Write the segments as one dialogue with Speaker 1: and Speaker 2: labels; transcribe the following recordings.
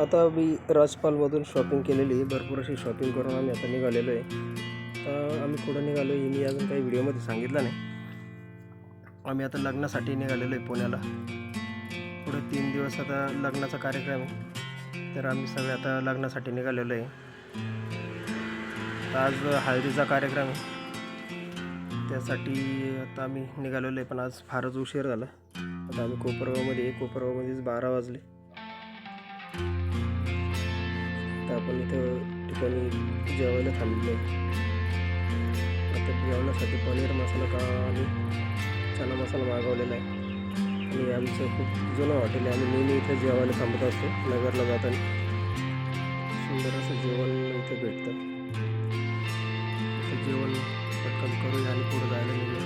Speaker 1: आता मी राजपालमधून शॉपिंग केलेली आहे. भरपूर अशी शॉपिंग करून आम्ही आता निघालेलो आहे. आम्ही कुठं निघालो हे मी अजून काही व्हिडिओमध्ये सांगितलं नाही. आम्ही आता लग्नासाठी निघालेलो आहे पुण्याला. पुढे तीन दिवस आता लग्नाचा कार्यक्रम आहे. तर आम्ही सगळे आता लग्नासाठी निघालेलो आहे. आज हळदीचा कार्यक्रम आहे. त्यासाठी आता आम्ही निघालेलो आहे पण आज फारच उशीर झाला. आता आम्ही कोपरगावमध्ये कोपरगावमध्येच बारा वाजले. आपण इथं ठिकाणी जेवायला थांबलो. आहे आता जेवणासाठी पनीर मसाला का आणि चना मसाला मागवलेला आहे. आणि आमचं खूप जुनं हॉटेल आहे. आम्ही नेहमी इथं जेवायला थांबत असतो नगरला जाताना. सुंदर असं जेवण इथं भेटतं. जेवण पटकन करून आणि पुढे जायला निघूया.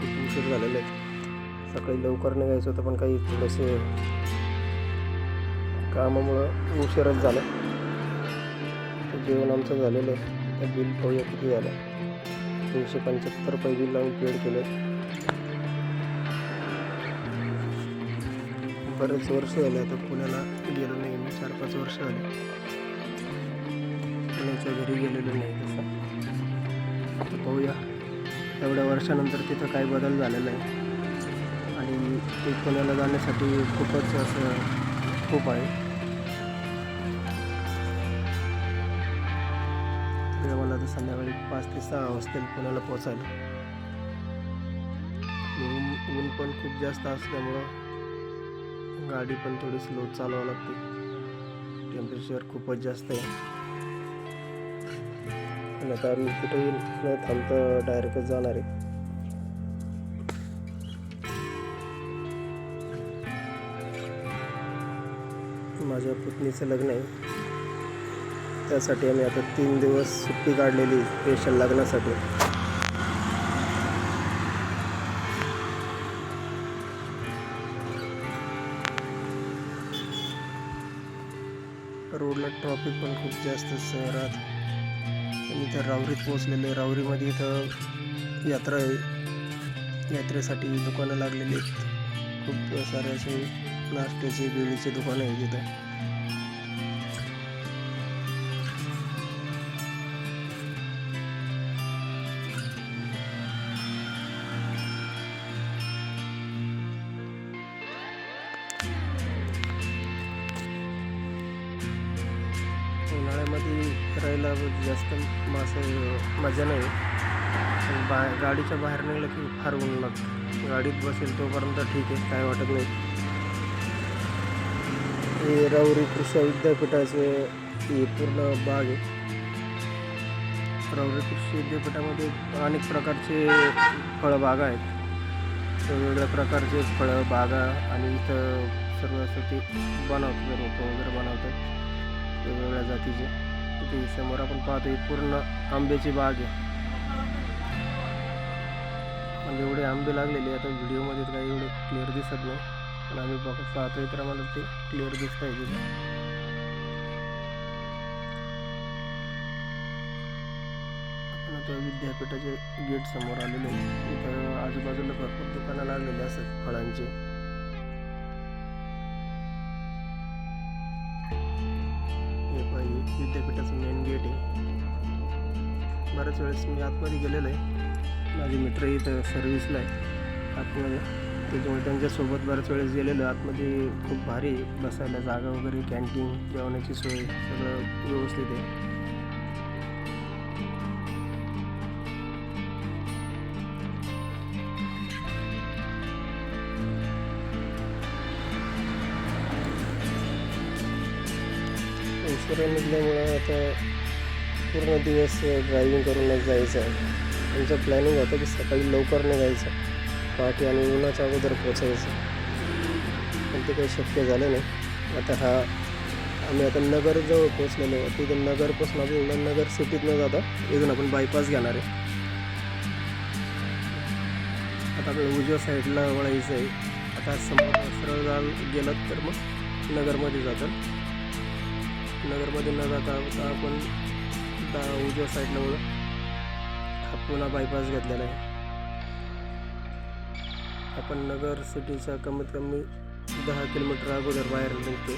Speaker 1: खूप उशीर झालेलं आहे. सकाळी लवकर निघायचं होतं पण काही थोडेसे कामामुळं उशीरच झालं. जेवण आमचं झालेलं आहे. तर बिल पाहूया किती झालं. तीनशे पंच्याहत्तर रुपये बिल आम्ही पेड केलं. बरेच वर्ष झाले आता पुण्याला गेलो नाही. मी चार पाच वर्ष झाले. पुण्याच्या घरी गेलेलो नाही तसं. तर पाहूया. एवढ्या वर्षानंतर तिथं काय बदल झालेला आहे. आणि ते पुण्याला जाण्यासाठी खूपच असं खूप आहे. संध्याकाळी पाच ते सहा वाजतील पुण्याला पोचायला ऊन ऊन पण खूप जास्त असल्यामुळं गाडी पण थोडी स्लो चालवावं लागते. टेम्परेचर खूपच जास्त आहे. आणि आता मी कुठेही न थांबता डायरेक्टच जाणार आहे. माझ्या पुतणीचं लग्न आहे. त्यासाठी आम्ही आता तीन दिवस सुट्टी काढलेली स्पेशल लग्नासाठी. रोडला ट्रॉफिक पण खूप जास्त शहरात. आणि इथं रावरीत पोहोचलेले रावरीमध्ये इथं यात्रा आहे. यात्रेसाठी दुकानं लागलेली आहेत. खूप सारे असे नाश्त्याचे बिळीचे दुकानं आहेत इथं. उन्हाळ्यामध्ये फिरायला जास्त मासे मजा नाही. बा गाडीच्या बाहेर निघलं की फार ऊन लागतं. गाडीत बसेल तोपर्यंत ठीक आहे काय वाटत नाही. हे राऊरी कृषी विद्यापीठाचे ही पूर्ण बाग आहे. राऊरी कृषी विद्यापीठामध्ये अनेक प्रकारचे फळबागा आहेत. वेगवेगळ्या प्रकारचे फळं बागा आणि इथं सर्व असं ते बनवतात रोपं वगैरे बनवतात. वेगवेगळ्या जातीचे. तिथे समोर आपण पाहतो ही पूर्ण आंब्याची बाग आहे. आणि एवढे आंबे लागलेले आता व्हिडिओमध्ये काही एवढे क्लिअर दिसत नाही. पण आम्ही बघत पाहतोय तर आम्हाला ते क्लिअर दिसत आहे. तिथे आता गेट समोर आलेले आहे इथं आजूबाजूला भरपूर दुकानं लागलेली असतात फळांचे. विद्यापीठाचं मेन गेट आहे. बऱ्याच वेळेस मी आतमध्ये गेलेलो आहे. माझे मित्र इथं सर्व्हिसला आहे. आतमध्ये त्याच्यामुळे त्यांच्यासोबत बऱ्याच वेळेस गेलेलो आहे. आतमध्ये खूप भारी आहे. बसायला जागा वगैरे कॅन्टीन जेवणाची सोय सगळं व्यवस्थित आहे. पुरण निघल्यामुळं आता पूर्ण दिवस ड्रायव्हिंग करूनच जायचं आहे. आमचं प्लॅनिंग होतं की सकाळी लवकर निघायचं पहाटे आणि उन्हाच्या अगोदर पोचायचं पण ते काही शक्य झालं नाही. आता हा आम्ही आता नगरजवळ पोचलेलो आहे. तिथं नगरपासून आपल्याला नगर सिटीत न जाता. इथून आपण बायपास घेणार आहे. आता आपल्याला उजव्या साईडला वळायचं आहे. आता समोर सरळ जाल गेलं तर मग नगरमध्ये जातात. नगरमध्ये न जाता आपण दा उजव्या साईडला वळू. हा पुन्हा बायपास घेतलेला आहे. आपण नगर सिटीच्या कमीत कमी दहा किलोमीटर अगोदर बाहेर निघतो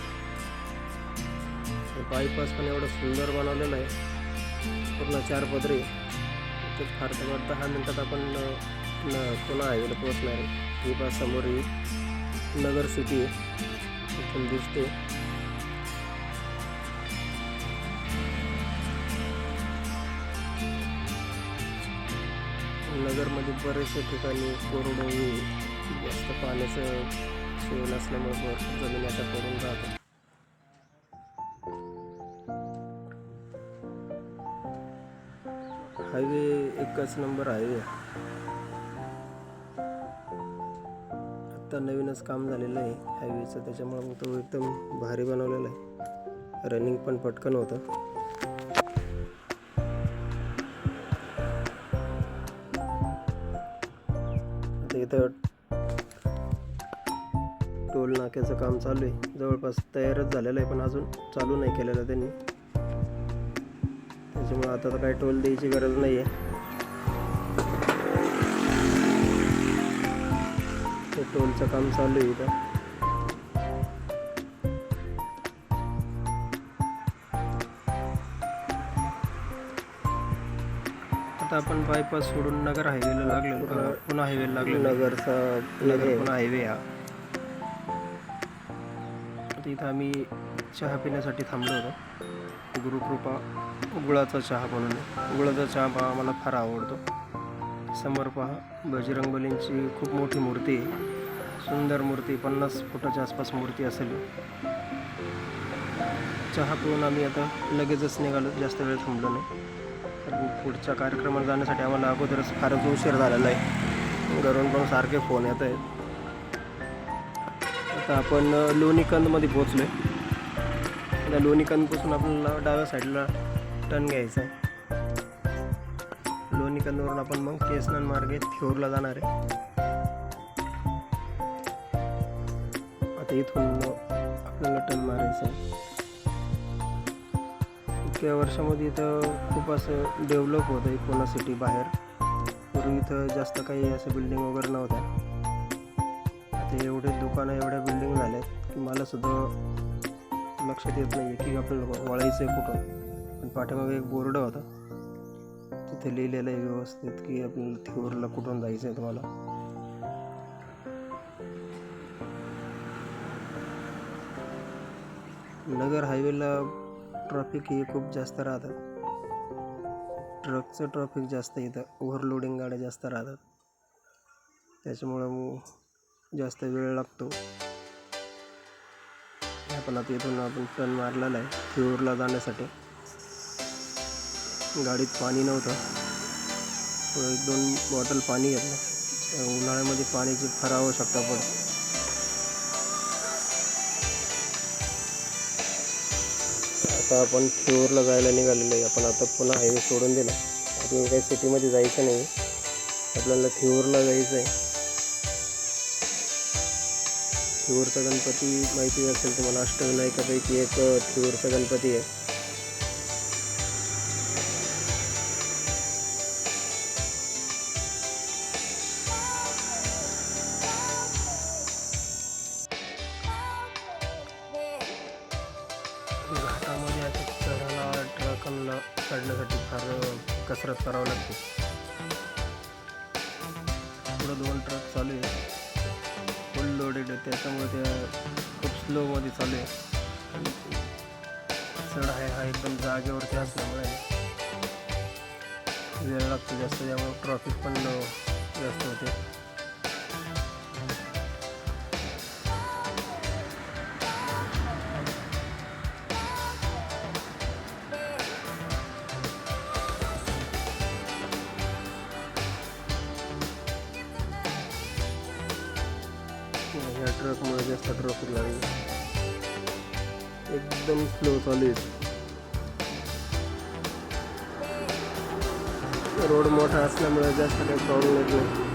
Speaker 1: बायपास पण एवढं सुंदर बनवलेलं आहे. पूर्ण चार पदरी. ते फार तर दहा मिनटात आपण पुन्हा हायवेला पोहोचणार आहे. ही बस समोर ही नगर सिटी इथून दिसते पालघरमध्ये बऱ्याचशा ठिकाणी कोरडवाहू जास्त पाण्याचं सोय नसल्यामुळे भरपूर जमीन आता पडून राहतात हायवे एकच नंबर हायवे. आत्ता नवीनच काम झालेलं आहे हायवेचं त्याच्यामुळं मग तो एकदम भारी बनवलेला आहे. रनिंग पण पटकन होतं. आता टोल नाक्याचं काम चालू आहे. जवळपास तयारच झालेलं आहे पण अजून चालू नाही केलेलं त्यांनी. त्याच्यामुळे आता तर काही टोल द्यायची गरज नाही आहे ते टोलचं काम चालू आहे इथं. आता आपण बायपास सोडून नगर हायवेला लागलेलो अ, पुन्हा हायवेला लागलो. नगरचा नगर पुन्हा हायवे हा. आता इथं आम्ही चहा पिण्यासाठी थांबलो होतो. गुरुकृपा गुळाचा चहा म्हणून आहे. गुळाचा चहा पहा आम्हाला फार आवडतो. समोर पहा बजरंगबलींची खूप मोठी मूर्ती आहे. सुंदर मूर्ती पन्नास फुटाच्या आसपास मूर्ती असेल. चहा पिऊन आम्ही आता लगेचच निघालो. जास्त वेळ थांबलो नाही. पुढच्या कार्यक्रमाला जाण्यासाठी आम्हाला अगोदरच फारच उशीर झालेला आहे. घरून पण सारखे फोन येत आहेत. आता आपण लोणीकंदमध्ये पोचलो आहे त्या लोणीकंदपासून आपल्याला डाव्या साईडला टर्न घ्यायचा आहे. लोणीकंदवरून आपण मग केसनन मार्गे थिओरला जाणार आहे. आता इथून आपल्याला टर्न इतक्या वर्षामध्ये इथं खूप असं डेव्हलप होतं आहे पुणा सिटी बाहेर. पूर्वी इथं जास्त काही असं बिल्डिंग वगैरे नव्हत्या. आता एवढे दुकानं एवढ्या बिल्डिंग झाल्यात की मला सुद्धा लक्षात येत नाही की आपल्याला वळायचं आहे कुठं. पण पाठीमागे एक बोर्ड होता. तिथे लिहिलेलं आहे व्यवस्थित की आपल्याला थिओरला कुठून जायचं आहे तुम्हाला. नगर हायवेला ट्रॉफिक हे खूप जास्त राहतात. ट्रकचं ट्रॉफिक जास्त इथं. ओव्हरलोडिंग गाड्या जास्त राहतात. त्याच्यामुळं जास्त वेळ लागतो. आपण आता इथून आपण टर्न मारलेला आहे थिओरला जाण्यासाठी. गाडीत पाणी नव्हतं. एक दोन बॉटल पाणी घेतलं. उन्हाळ्यामध्ये पाण्याची फार शकता पडते. आता आपण फ्युअरला जायला निघालेलो आहे. आपण आता पुन्हा हायवे सोडून दिला. आपल्याला काही सिटीमध्ये जायचं नाही. आपल्याला फ्युअरला जायचं आहे. थिऊरचा गणपती माहिती असेल तुम्हाला. अष्टविनायकापैकी एक थिऊरचा गणपती आहे. ट्रक चालू आहे. फुल लोडेड आहे. त्याच्यामुळे ते खूप स्लोमध्ये चालू आहे. चढ आहे हा एकदम जागेवरती असल्यामुळे. वेळ लागतो जास्त त्यामुळे ट्रॉफिक पण जास्त होते. ट्रॉफिक लागली. एकदम स्लो चालू आहे. रोड मोठा असल्यामुळे जास्त काही प्रॉब्लेम येत नाही.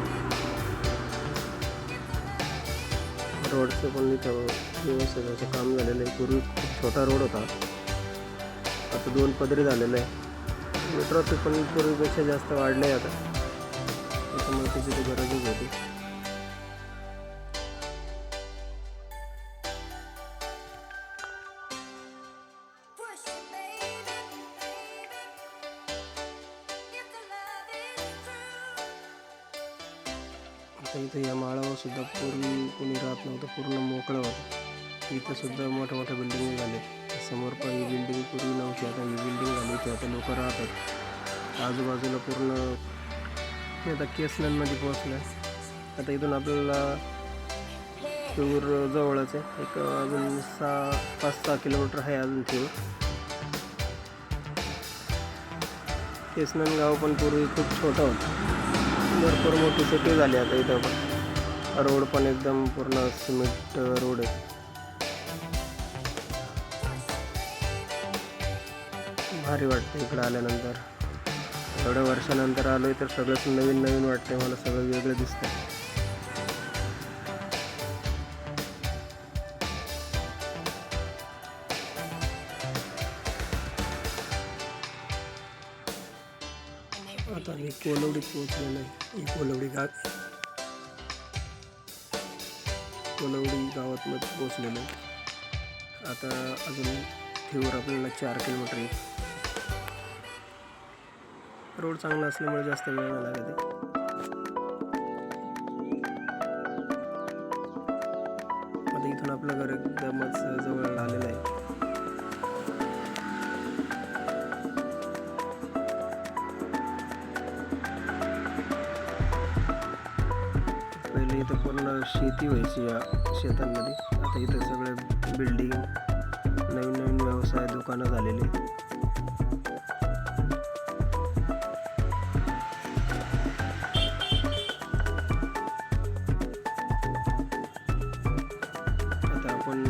Speaker 1: रोडचं पण इथं व्यवस्थित असं काम झालेलं आहे. पूर्वी खूप छोटा रोड होता. आता दोन पदरी झालेलं आहे. ट्रॉफिक पण पूर्वीपेक्षा जास्त वाढलं आहे आता. त्याच्यामुळे त्याची ती गरजच होती. आता इथं या माळावर सुद्धा पूर्वी कोणी राहत नव्हतं पूर्ण मोकळं होतं. इथं सुद्धा मोठ्या मोठ्या बिल्डिंग झाले समोर पण ही बिल्डिंग पूर्वी नव्हती आता ही बिल्डिंग झाली इथे आता लोक राहतात. आजूबाजूला पूर्ण हे आता केसलनमध्ये पोहोचलं आता इथून आपल्याला थेऊर जवळच आहे. एक अजून सहा पाच सहा किलोमीटर आहे अजून थेऊर केसनन गाव पण पूर्वी खूप छोटं होतं. भरपूर मोठी सिटी झाली आता इथं पण. रोड पण एकदम पूर्ण सिमेंट रोड आहे. भारी वाटते इकडं आल्यानंतर. एवढ्या वर्षानंतर आलोय तर सगळंच नवीन नवीन वाटतंय मला सगळं वेगळं दिसतंय. कोलवडीत पोहोचलेलं आहे. ही कोलवडी गाव कोलवडी गावात मग पोहोचलेलं आहे. आता अजून थेवर आपल्याला चार किलोमीटर आहे. रोड चांगला असल्यामुळे जास्त वेळ नाही लागत आहे. या शेतांमध्ये. आता इथं सगळे बिल्डिंग नवीन नवीन व्यवसाय दुकानं झालेले. आता आपण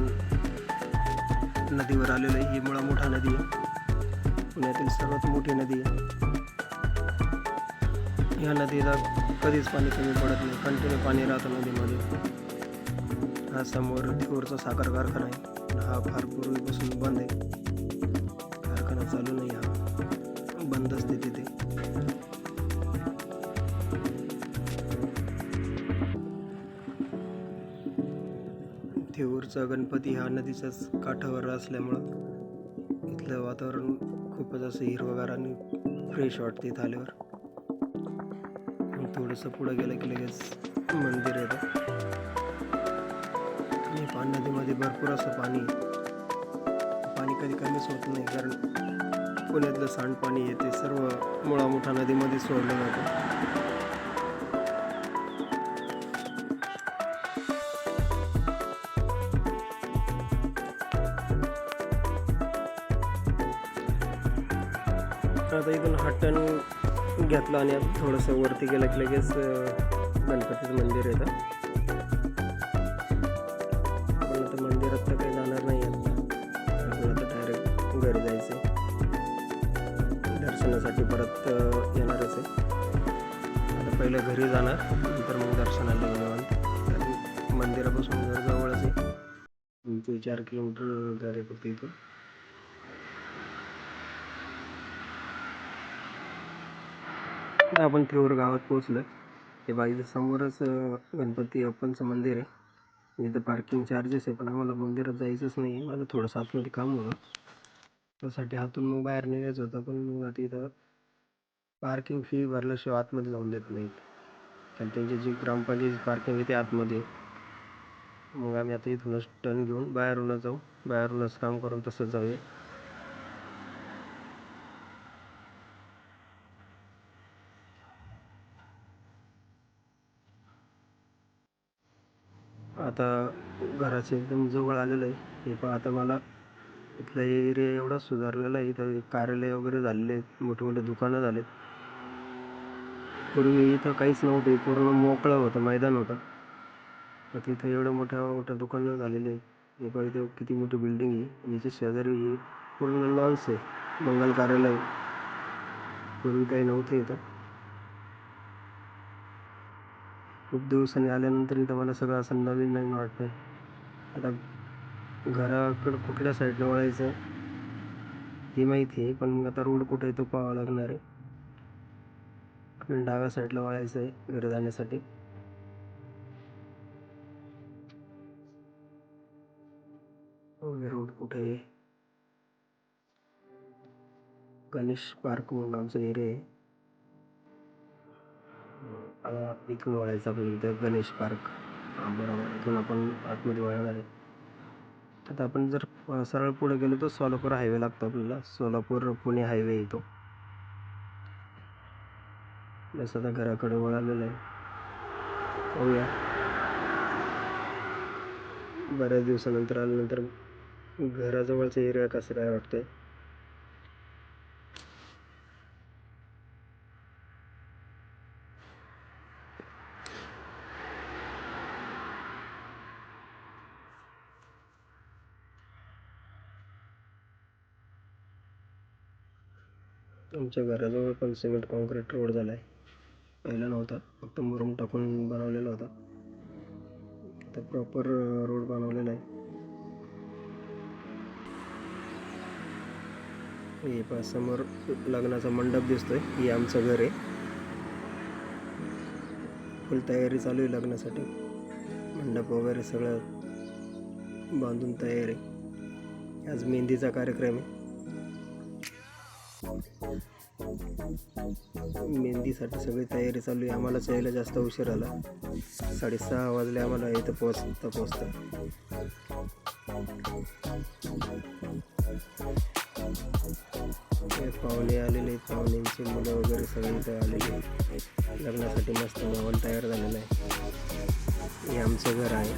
Speaker 1: नदीवर आलेलो आहे. ही मुळा मोठा नदी आहे. पुण्यातील सर्वात मोठी नदी आहे. या नदीला कधीच पाणी कमी पडत नाही. कंटिन्यू पाणी राहतं नदीमध्ये. हा समोर थोरचा साखर कारखाना आहे. हा फार पूर्वीपासून बंद आहे. कारखाना चालू नाही हा. बंद असते तिथे. थेऊरचा गणपती हा नदीच्याच काठावर असल्यामुळं इथलं वातावरण खूपच असं हिरवगार आणि फ्रेश वाटते इथं आल्यावर थोडंसं पुढं गेलं की लगेच मंदिर येतं. आणि पान नदीमध्ये भरपूर असं पाणी. पाणी कधी कमीच होत नाही कारण पुण्यातलं सांडपाणी येते सर्व मुळा मोठा नदीमध्ये सोडलं जातं. आता इथून हट्टन घेतला आणि आता थोडंसं वरती गेलं की लगेच गणपतीचं मंदिर येतं पहिलं घरी जाणार नंतर मग दर्शनाला निवांत. मंदिरापासून घर जवळच आहे. ते चार किलोमीटर झाले फक्त इथून. आपण थेऊर गावात पोहोचलो हे बाईचं समोरच गणपती अप्पांचं मंदिर आहे. इथं पार्किंग चार्जेस आहे पण आम्हाला मंदिरात जायचंच नाही माझं थोडंसं आतमध्ये काम होतं. त्यासाठी हातून मग बाहेर निघायचं होतं पण मग आता इथं पार्किंग फी भरल्याशिवाय आतमध्ये जाऊन देत नाहीत. कारण त्यांची जी ग्रामपंचायत पार्किंग आहे ते आतमध्ये. आहे. मग आम्ही आता इथूनच टर्न घेऊन बाहेरूनच जाऊ. बाहेरूनच काम करून तसंच जाऊया. आता घराच्या एकदम जवळ आलेलं आहे. हे पण आता मला इथला एरिया एवढा सुधारलेला आहे. इथं कार्यालय वगैरे झालेले आहेत. मोठे मोठे दुकानं झालेत. पूर्वी इथं काहीच नव्हते. पूर्ण मोकळं होतं मैदान होतं. तर तिथं एवढं मोठ्या मोठ्या दुकानं झालेले आहे हे बघा इथे किती मोठी बिल्डिंग आहे. याच्या शेजारी पूर्ण लॉन्स आहे. मंगल कार्यालय. पूर्वी काही नव्हतं इथं. खूप दिवसांनी आल्यानंतर इथं मला सगळं असं नवीन नवीन वाटतं आता घराकडं कुठल्या साईडला वळायचं हे माहिती आहे. पण आता रोड कुठे आहे तो पाहावा लागणार आहे. डाव्या साईडला वळायचं आहे घरी जाण्यासाठी. हो, रोड कुठे आहे? गणेश पार्क म्हणून आमचा एरिया आहे. इकडून वळायचं आपल्याला इथं गणेश पार्क बरोबर. इथून आपण आतमध्ये वळणार आहे. आता आपण जर सरळ पुढे गेलो तर सोलापूर हायवे लागतो आपल्याला. सोलापूर पुणे हायवे येतो. आपल्या आता घराकडे वळालेलं आहे. पाहूया. बऱ्याच दिवसानंतर आल्यानंतर घराजवळचा एरिया कसं काय वाटतंय? आमच्या घराजवळ पण सिमेंट कॉन्क्रीट रोड झाला आहे पहिला नव्हता. फक्त मुरुम टाकून बनवलेला होता. आता प्रॉपर रोड बनवलेला आहे हे पहा समोर लग्नाचा मंडप दिसतोय. हे आमचं घर आहे. फुल तयारी चालू आहे लग्नासाठी. मंडप वगैरे सगळं बांधून तयार आहे. आज मेहंदीचा कार्यक्रम आहे. मेहंदीसाठी सगळी तयारी चालू आहे. आम्हालाच यायला जास्त उशीर आला. साडेसहा वाजले आम्हाला इथं पोचता पोचता पाहुणे आलेले आहेत. पाहुण्यांची मुलं वगैरे सगळे इथं आलेले आहेत. लग्नासाठी मस्त माहोल तयार झालेला आहे. हे आमचं घर आहे.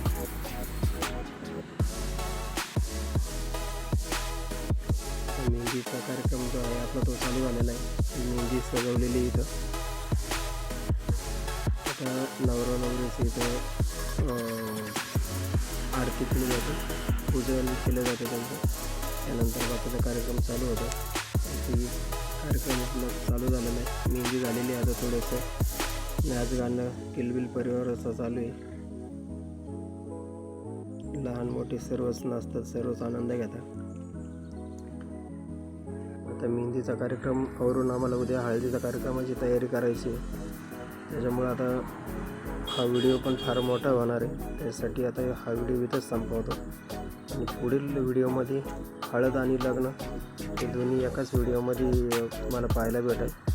Speaker 1: मेहंदीचा कार्यक्रम जो आहे आपला तो चालू झालेला आहे. मेहंदी सजवलेली इथं. आता नवरा नवरीचं इथं आरती केली जाते. पूजन केलं जातं त्यांचं. त्यानंतर बाकीचा कार्यक्रम चालू होतो. ती कार्यक्रम आपला चालू झालेला आहे. मेहंदी झालेली आहे आता थोडंसं. नाच गाणं किलबिल परिवार असं चालू आहे. लहान मोठे सर्वच नाचतात सर्वच आनंद घेतात. आता मेहंदीचा कार्यक्रम आवरून आम्हाला उद्या हळदीच्या कार्यक्रमाची तयारी करायची आहे. त्याच्यामुळं आता हा व्हिडिओ पण फार मोठा होणार आहे. त्यासाठी आता हा व्हिडिओ इथंच संपवतो. आणि पुढील व्हिडिओमध्ये हळद आणि लग्न हे दोन्ही एकाच व्हिडिओमध्ये तुम्हाला पाहायला भेटेल.